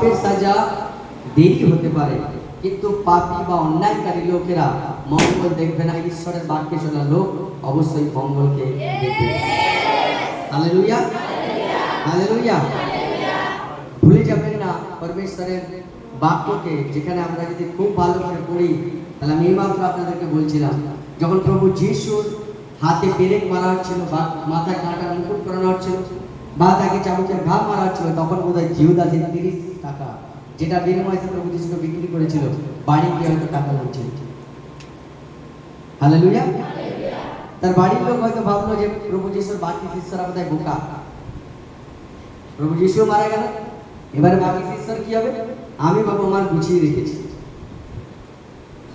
পাপের সাজা দেরি হতে পারে। কিন্তু পাপী বা অন্যায়কারী লোকেরা মঙ্গল দেখবে না, ঈশ্বরের বাক্যে শোনা লোক অবশ্যই মঙ্গলকে দেখবে। হালেলুয়া। হালেলুয়া। ভুলে যাবেন না পরমেশ্বরের বাক্যকে, যেখানে আমরা যদি খুব ভালো করে পড়ি, তাহলে আমি এইমাত্র আপনাদেরকে বলছিলাম, যখন প্রভু যিশুর হাতে পেরেক মারা হচ্ছিল, বা মাথায় কাঁটার মুকুট করানো হচ্ছিল বা তাকে চাবুকের ঘা মারা হচ্ছিল তখন বোধ হয় জিহুদাসে তিরিশ টাকা, যেটা বিনিময়ে সে প্রভু যিশুকে বিক্রি করেছিল, বাড়ি গিয়ে হয়তো টাকা হচ্ছে হালেলুয়া। তার বাড়ির লোক হয়তো ভাবলো যে প্রভু যিশুর বাকি শিষ্যরা বোধহয় বোকা। প্রভু যিশু মারা গেল। এবারে বাকি শিষ্যর কি হবে? আমি বাবা আমার গুছিয়ে রেখেছি।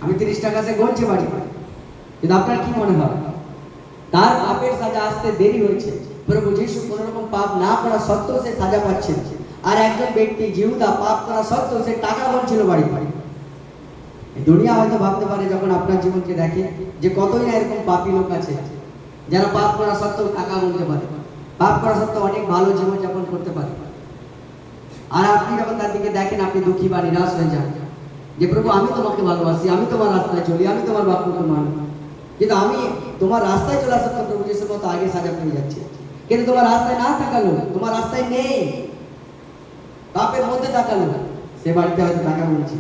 আমি তিরিশ টাকা সে গলছে বাড়ি। কিন্তু আপনার কি মনে হয়? তার পাপের সাজা আসতে দেরি হয়েছে। প্রভু যিশু কোন রকম পাপ না করা সত্ত্বেও সে সাজা পাচ্ছে আর একজন ব্যক্তি জিহুদা পাপ করা সত্ত্বেও সে টাকা বলছিল বাড়ি বাড়ি দুনিয়া হয়তো ভাবতে পারে যখন আপনার জীবনকে দেখে যে কতই না এরকম পাপী লোক আছে, যারা পাপ করা সত্ত্বেও টাকা বলতে পারে পাপ করা সত্ত্বেও অনেক ভালো জীবন যাপন করতে পারে। আর আপনি যখন তার দিকে দেখেন, আপনি দুঃখী বা নিরাশ হয়ে যান। যে প্রভু, আমি তোমাকে ভালোবাসি, আমি তোমার রাস্তায় চলি, আমি তোমার বাক্যকে মানি। কিন্তু আমি তোমার রাস্তায় চলে আসা প্রভু যিশুর মতো আগে সাজা পেয়ে যাচ্ছে। কিন্তু তোমার রাস্তায় না থাকালো, তোমার রাস্তায় নেই। পাপের মধ্যে তাকালো সে বাড়িতে হয়তো টাকা বলছি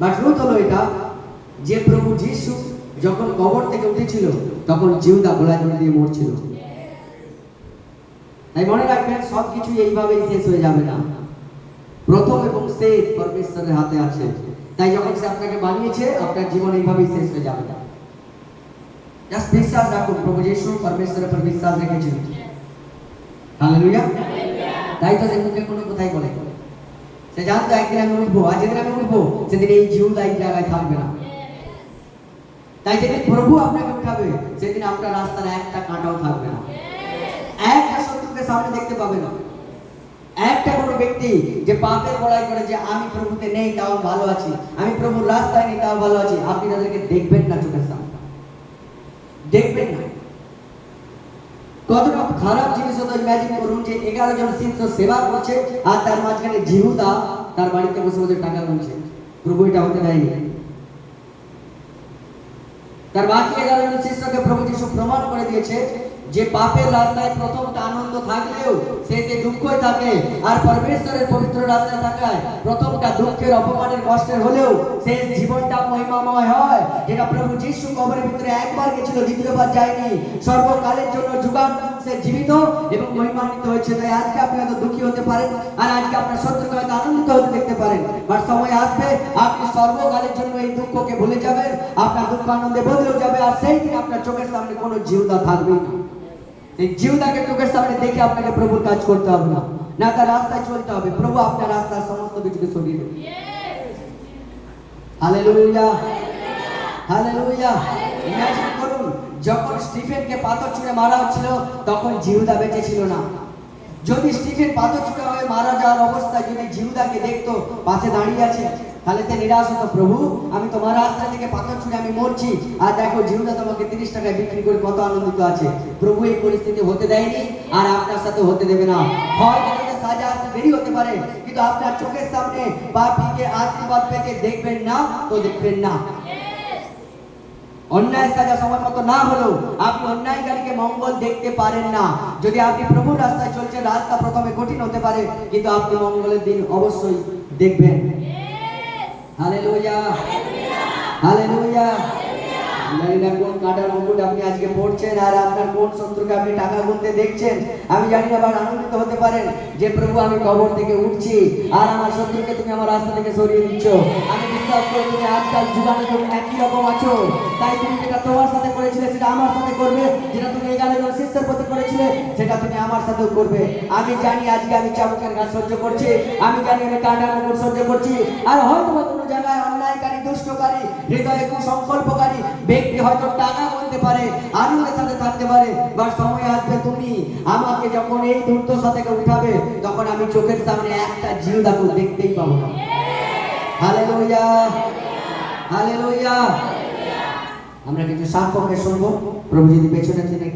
বাট ট্রুথ হলো এটা, যে প্রভু যিশু যখন কবর থেকে উঠেছিল, তখন জিউদা গোলা জড়ি দিয়ে মরছিল। তাই মনে রাখবেন সব কিছু এইভাবেই শেষ হয়ে যাবে না। প্রথম এবং শেষ পরমেশ্বরের হাতে আছে। তাই যখন সে আপনাকে বানিয়েছে, আপনার জীবন এইভাবেই শেষ হয়ে যাবে না। জাস্ট বিশ্বাস রাখুন, প্রভু যিশু পরমেশ্বরের উপর বিশ্বাস রেখেছিল হালেলুয়া তাই তো সে মুখে কোনো কোথায় বলে। সে জানতো একদিন আমি উঠবো, আর যেদিন আমি উঠবো, সেদিন এই জীবন এই জায়গায় থাকবে না। তাই যেদিন প্রভু আপনাকে উঠাবে, সেদিন আপনার রাস্তার একটা কাঁটাও থাকবে না। একটা শত্রুকে সামনে দেখতে পাবে না। একটা কোনো ব্যক্তি যে পাপের বড়াই করে যে আমি প্রভুতে নেই, তাও ভালো আছি, আমি প্রভুর রাস্তায় নেই, তাও ভালো আছি, আপনি তাদেরকে দেখবেন না চোখের সামনে। দেখবেন না। কতটা খারাপ জিনিস হতো ইমাজিন করুন যে এগারো জন শিষ্য সেবা করছে আর তার মাঝখানে জিহুদা তার বাড়িতে বসে বসে টাকা গুনছে। প্রভু এটা হতে দেয়নি। তার বাকি এগারো জন শিষ্যকে প্রভু যিশু প্রমাণ করে দিয়েছে যে পাপের রাস্তায় প্রথমটা আনন্দ থাকলেও শেষে দুঃখই থাকে। আর পরমেশ্বরের পবিত্র রাস্তায় থাকায় প্রথমটা দুঃখের, অপমানের, কষ্টের হলেও শেষ জীবনটা মহিমাময় হয়। যেটা প্রভু যিশু কবরের ভিতরে একবার গেছিল, দ্বিতীয়বার যায়নি। সর্বকালের জন্য যুগান সে জীবিত এবং মহিমান্বিত হয়েছে। তাই আজকে আপনি হয়তো দুঃখী হতে পারেন আর আজকে আপনার শত্রুকে হয়তো আনন্দিত হতে দেখতে পারেন। বাট সময় আসবে, আপনি সর্বকালের জন্য এই দুঃখকে ভুলে যাবেন। আপনার দুঃখ আনন্দে বদলেও যাবে আর সেই দিন আপনার চোখের সামনে কোনো জিউদা থাকবে না। জিউদাকে চোখের সামনে দেখে আপনাকে প্রভুর কাজ করতে হবে না। না তার রাস্তায় চলতে হবে। প্রভু আপনার রাস্তার সমস্ত কিছুকে সরিয়ে দেবে। হালেলুয়া। হালেলুয়া। ইমাজিন করুন যখন স্টিফেনকে পাথর ছুঁড়ে মারা হচ্ছিল তখন জিহুদা বেঁচে ছিল না। যদি স্টিফেন পাথর ছুঁড়ে হয়ে মারা যাওয়ার অবস্থায় যদি জিহুদাকে দেখতো পাশে দাঁড়িয়ে আছে তাহলে সে নিরাশ হতো, প্রভু, আমি তোমার রাস্তা থেকে পাথর ছুঁড়ে আমি মরছি। আর দেখো, জিহুদা তোমাকে তিরিশ টাকায় বিক্রি করে কত আনন্দিত আছে। প্রভু, এই পরিস্থিতি হতে দেয়নি, আর আপনার সাথে হতে দেবে না। হয় না। যদি আপনি প্রভুর রাস্তায় চলছেন, রাস্তা প্রথমে কঠিন হতে পারে, কিন্তু আপনি মঙ্গলের দিন অবশ্যই দেখবেন। হালেলুয়া। হালেলুয়া। জানি না কোন কাটার মুকুট আপনি আজকে পড়ছেন, আর আপনার কোন শত্রুকে আপনি টাকা গুনতে দেখছেন, আমি জানি না আবার আনন্দিত হতে পারেন যে প্রভু, আমি কবর থেকে উঠছি, আর আমার শত্রুকে তুমি আমার রাস্তা থেকে সরিয়ে দিচ্ছ। আমি সাথে সাথে আমি জানি আজকে আমি চাবুকের গাছ সহ্য করছি, আমি জানি আমি মুকুট সহ্য করছি, আর হয়তো কোনো জায়গায় অন্যায়কারী, দুষ্টকারী, হৃদয়ে ব্যক্তি হয়তো টাকা পারে, আনন্দের সাথে থাকতে পারে, বা সময় আসবে তুমি আমাকে যখন এই দুর্দশা থেকে উঠাবে, তখন আমি চোখের সামনে একটা জিউ দেখতেই পাবো না। হালেলুয়া হালেলুয়া আমরা কিছু সাক্ষ্যকে শুনব প্রভু যদি পেছনে তিনি